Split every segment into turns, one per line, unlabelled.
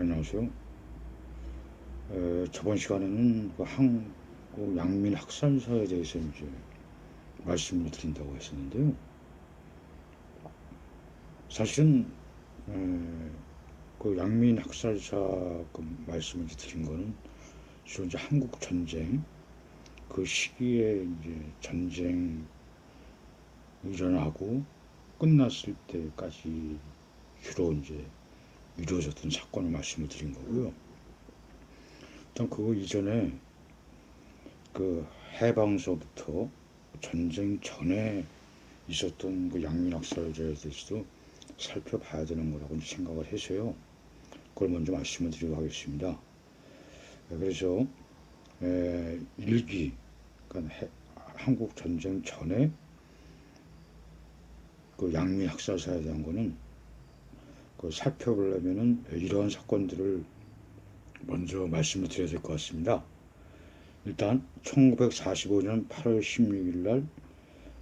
안녕하세요. 에, 저번 시간에는 그 한국 양민 학살사에 대해서 이제 말씀을 드린다고 했었는데요. 사실은 에, 그 양민 학살사 그 말씀을 드린 거는 주로 이제 한국 전쟁 그 시기에 이제 전쟁 일어나고 끝났을 때까지 주로 이제 이루어졌던 사건을 말씀을 드린 거고요. 일단 그거 이전에 그 해방서부터 전쟁 전에 있었던 그 양민학살에 대해서도 살펴봐야 되는 거라고 생각을 해서요. 그걸 먼저 말씀을 드리고 하겠습니다. 네, 그래서 에, 일기, 그러니까 해, 한국 전쟁 전에 그 양민학살사에 대한 거는 그 살펴보려면은 이러한 사건들을 먼저 말씀을 드려야 될 것 같습니다. 일단 1945년 8월 16일 날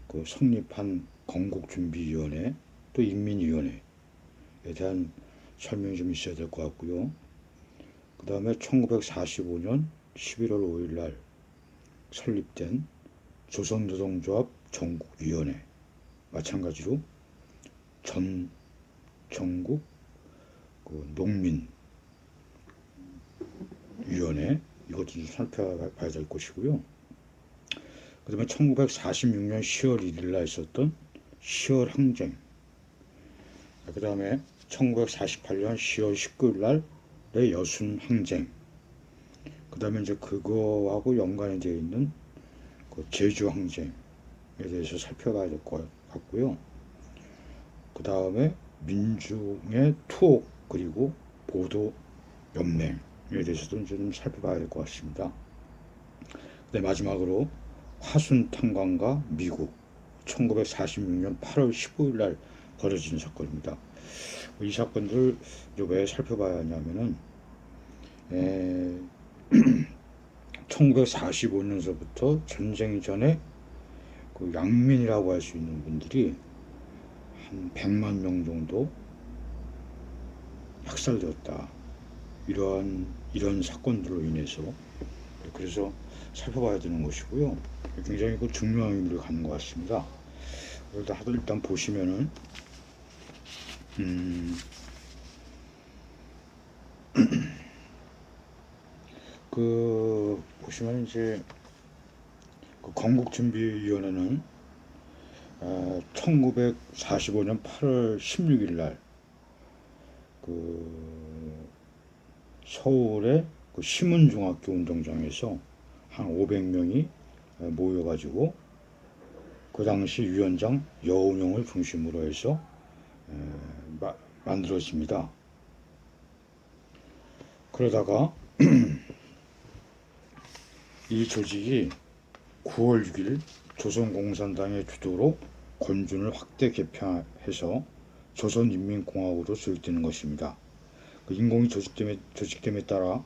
그 성립한 건국준비위원회 또 인민위원회에 대한 설명이 좀 있어야 될 것 같고요. 그 다음에 1945년 11월 5일 날 설립된 조선노동조합 전국위원회 마찬가지로 전 전국 그 농민 위원회 이것도 좀 살펴봐야 될 것이고요. 그다음에 1946년 10월 1일 날 있었던 10월 항쟁. 그다음에 1948년 10월 19일 날의 여순 항쟁. 그다음에 이제 그거하고 연관이 되어 있는 그 제주 항쟁에 대해서 살펴봐야 될 것 같고요. 그 다음에 민중의 투옥 그리고 보도 연맹에 대해서도 이제 좀 살펴봐야 될 것 같습니다. 네, 마지막으로 화순 탄광과 미국 1946년 8월 15일 날 벌어진 사건입니다. 이 사건들 왜 살펴봐야 하냐면은 에, 1945년서부터 전쟁 전에 그 양민이라고 할 수 있는 분들이 한 100만 명 정도 학살되었다. 이러한 이런 사건들로 인해서 그래서 살펴봐야 되는 것이고요. 굉장히 그 중요한 의미를 갖는 것 같습니다. 그래도 하도 일단 보시면은 음, 그 보시면 이제 그 건국준비위원회는 어, 1945년 8월 16일 날 그 서울의 그 시문중학교 운동장에서 한 500명이 모여가지고 그 당시 위원장 여운용을 중심으로 해서 에, 마, 만들어집니다. 그러다가 이 조직이 9월 6일 조선공산당의 주도로 권준을 확대 개편해서 조선인민공화국으로 조직되는 것입니다. 그 인공이 조직됨에, 조직됨에 따라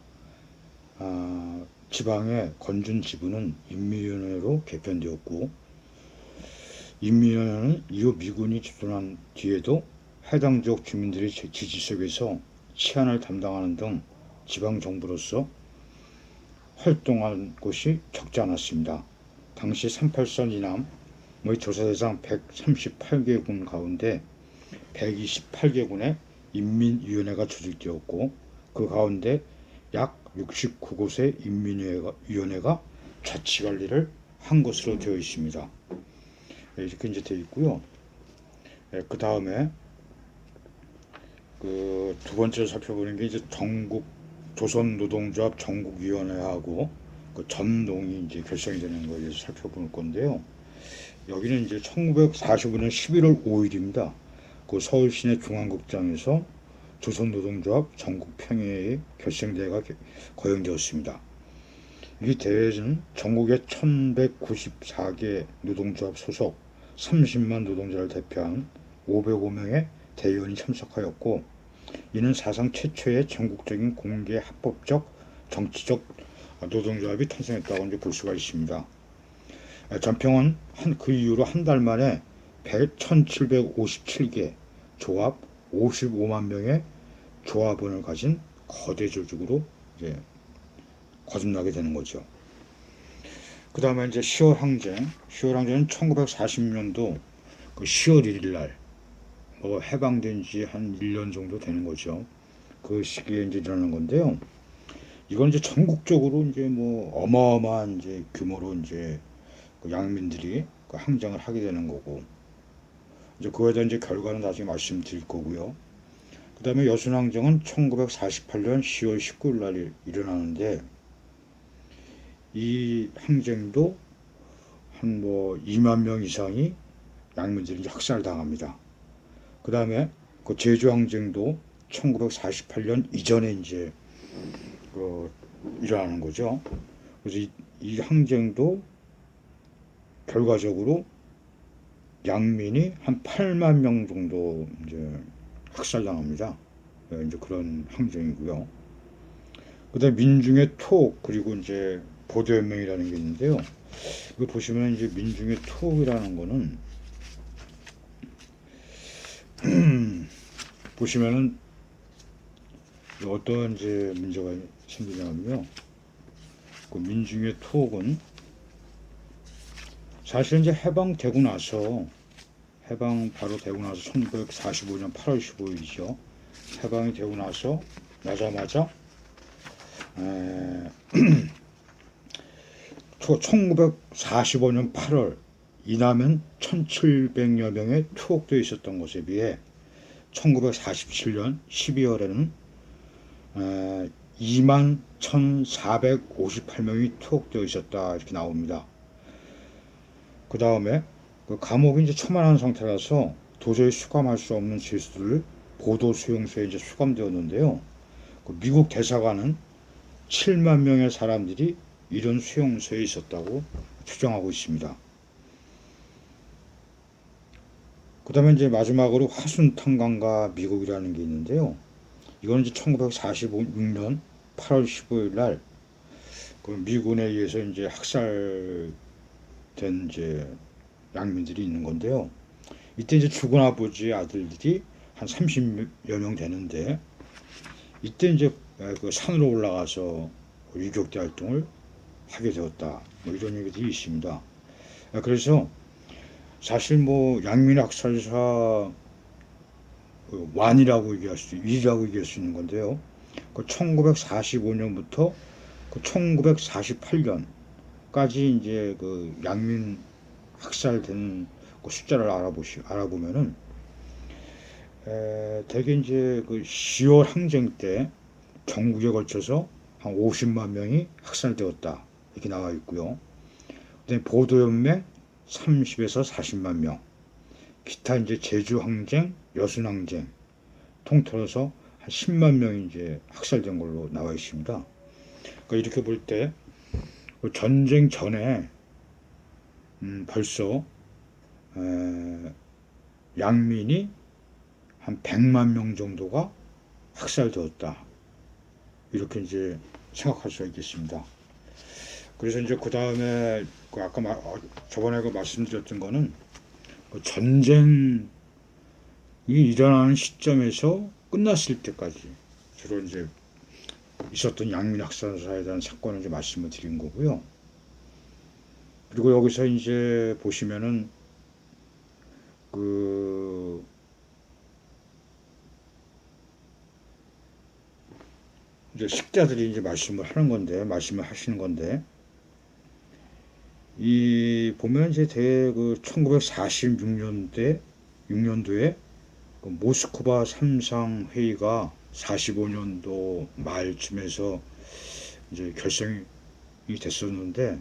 아, 지방의 건준 지부는 인민위원회로 개편되었고 인민위원회는 이후 미군이 집권한 뒤에도 해당 지역 주민들의 지지 속에서 치안을 담당하는 등 지방 정부로서 활동한 곳이 적지 않았습니다. 당시 38선 이남의 조사 대상 138개 군 가운데 128개군의 인민위원회가 조직되었고 그 가운데 약 69곳의 인민위원회가 자치관리를 한 것으로 되어 있습니다. 네, 이렇게 이제 되어 있고요. 네, 그 다음에 그 두 번째로 살펴보는 게 이제 전국 조선노동조합 전국위원회하고 그 전농이 이제 결성이 되는 거에 살펴볼 건데요. 여기는 이제 1945년 11월 5일입니다. 그 서울 시내 중앙극장에서 조선노동조합 전국평의회 결성대회가 거행되었습니다. 이 대회는 전국의 1194개 노동조합 소속 30만 노동자를 대표한 505명의 대의원이 참석하였고 이는 사상 최초의 전국적인 공개 합법적 정치적 노동조합이 탄생했다고 이제 볼 수가 있습니다. 전평은 한, 그 이후로 한 달 만에 1757개 조합 55만 명의 조합원을 가진 거대 조직으로 이제 거듭나게 되는 거죠. 그 다음에 이제 10월 항쟁. 10월 항쟁은 1940년도 그 10월 1일 날, 뭐 해방된 지 한 1년 정도 되는 거죠. 그 시기에 이제 일어나는 건데요. 이건 이제 전국적으로 이제 뭐 어마어마한 이제 규모로 이제 그 양민들이 그 항쟁을 하게 되는 거고, 이제 그거에 대한 이제 결과는 나중에 말씀드릴 거고요. 그 다음에 여순항쟁은 1948년 10월 19일 날 일어나는데, 이 항쟁도 한 뭐 2만 명 이상이 양민들이 이제 학살을 당합니다. 그 다음에 그 제주 항쟁도 1948년 이전에 이제 그 일어나는 거죠. 그래서 이, 이 항쟁도 결과적으로 양민이 한 8만 명 정도 이제 학살당합니다. 예, 이제 그런 항쟁이고요. 그다음 민중의 토 그리고 이제 보도연맹이라는 게 있는데요. 이거 보시면 이제 민중의 토이라는 거는 보시면은 어떤 이제 문제가 생기냐면요. 그 민중의 투옥은 사실 이제 해방되고 나서 해방 바로 되고 나서 1945년 8월 15일이죠. 해방이 되고 나서 나자마자 에, 1945년 8월 이남은 1700여 명의 투옥되어 있었던 것에 비해 1947년 12월에는 2만 1,458명이 투옥되어 있었다 이렇게 나옵니다. 그 다음에 그 감옥이 이제 처만한 상태라서 도저히 수감할 수 없는 죄수들을 보도 수용소에 이제 수감되었는데요. 그 미국 대사관은 7만 명의 사람들이 이런 수용소에 있었다고 추정하고 있습니다. 그 다음에 이제 마지막으로 화순탄광과 미국이라는 게 있는데요. 이거는 이제 1946년 8월 15일 날, 그 미군에 의해서 이제 학살된 이제 양민들이 있는 건데요. 이때 이제 죽은 아버지 아들들이 한 30여 명 되는데, 이때 이제 그 산으로 올라가서 유격대 활동을 하게 되었다. 뭐 이런 얘기들이 있습니다. 그래서 사실 뭐 양민 학살사 그 완이라고 얘기할 수, 위라고 얘기할 수 있는 건데요. 그 1945년부터 그 1948년까지 이제 그 양민 학살된 그 숫자를 알아보시 알아보면은 에, 대개 이제 그 10월 항쟁 때 전국에 걸쳐서 한 50만 명이 학살되었다 이렇게 나와 있고요. 그다음에 보도연맹 30에서 40만 명, 기타 이제 제주 항쟁, 여순 항쟁 통틀어서 한 10만 명이 이제 학살된 걸로 나와 있습니다. 그러니까 이렇게 볼때 그 전쟁 전에 음 벌써 에, 양민이 한 100만 명 정도가 학살되었다. 이렇게 이제 생각할 수가 있겠습니다. 그래서 이제 그 다음에 그 아까 마, 어, 저번에 그 말씀드렸던 거는 그 전쟁이 일어나는 시점에서 끝났을 때까지 주로 이제 있었던 양민 학살사에 대한 사건을 이제 말씀을 드린 거고요. 그리고 여기서 이제 보시면은 그 이제 식자들이 이제 말씀을 하는 건데 말씀을 하시는 건데 이 보면 이제 대그 1946년대 6년도에 그 모스크바 삼상 회의가 45년도 말쯤에서 이제 결성이 됐었는데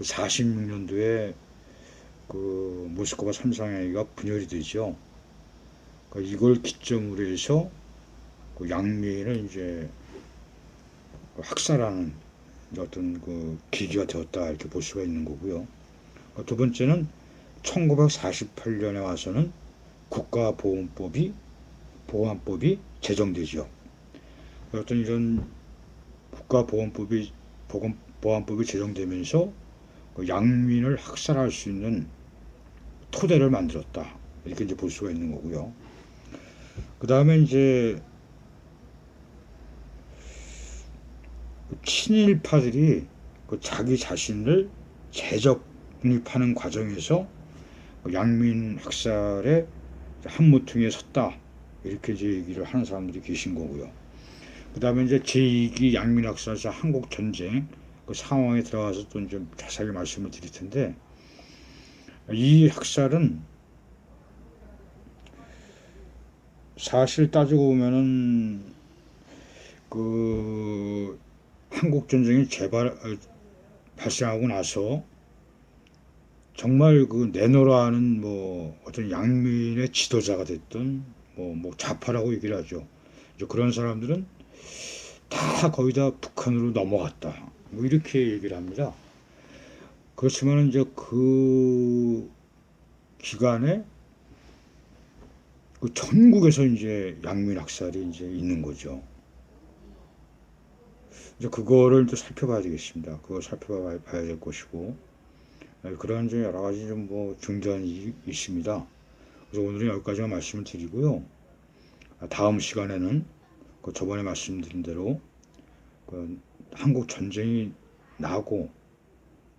46년도에 그 모스크바 삼상 회의가 분열이 되죠. 그러니까 이걸 기점으로 해서 그 양미를 이제 학살하는 어떤 그 기기가 되었다 이렇게 볼 수가 있는 거고요. 두 번째는 1948년에 와서는 국가보험법이 보안법이 제정되죠. 어떤 이런 국가보험법이 보안법이 제정되면서 그 양민을 학살할 수 있는 토대를 만들었다 이렇게 이제 볼 수가 있는 거고요. 그 다음에 이제 그 친일파들이 그 자기 자신을 재적립하는 과정에서 그 양민 학살의 한 모퉁이에 섰다 이렇게 이제 얘기를 하는 사람들이 계신 거고요. 그 다음에 이제 제2기 양민 학살사 한국 전쟁 그 상황에 들어가서 또 좀 자세하게 말씀을 드릴 텐데 이 학살은 사실 따지고 보면은 그 한국 전쟁이 재발 어, 발생하고 나서 정말 그 내노라는 뭐 어떤 양민의 지도자가 됐던 뭐, 뭐 좌파라고 얘기를 하죠. 이제 그런 사람들은 다 거의 다 북한으로 넘어갔다. 뭐 이렇게 얘기를 합니다. 그렇지만 이제 그 기간에 그 전국에서 이제 양민 학살이 이제 있는 거죠. 이제 그거를 또 살펴봐야 되겠습니다. 그거 살펴봐야 봐야 될 것이고 네, 그런 이제 여러 가지 좀 뭐 중전이 있습니다. 그래서 오늘은 여기까지만 말씀을 드리고요. 아, 다음 시간에는 그 저번에 말씀드린 대로 그 한국 전쟁이 나고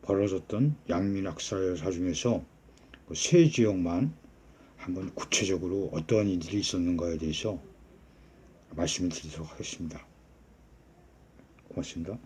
벌어졌던 양민 학살사 중에서 그 세 지역만 한번 구체적으로 어떠한 일들이 있었는가에 대해서 말씀을 드리도록 하겠습니다. 고맙습니다.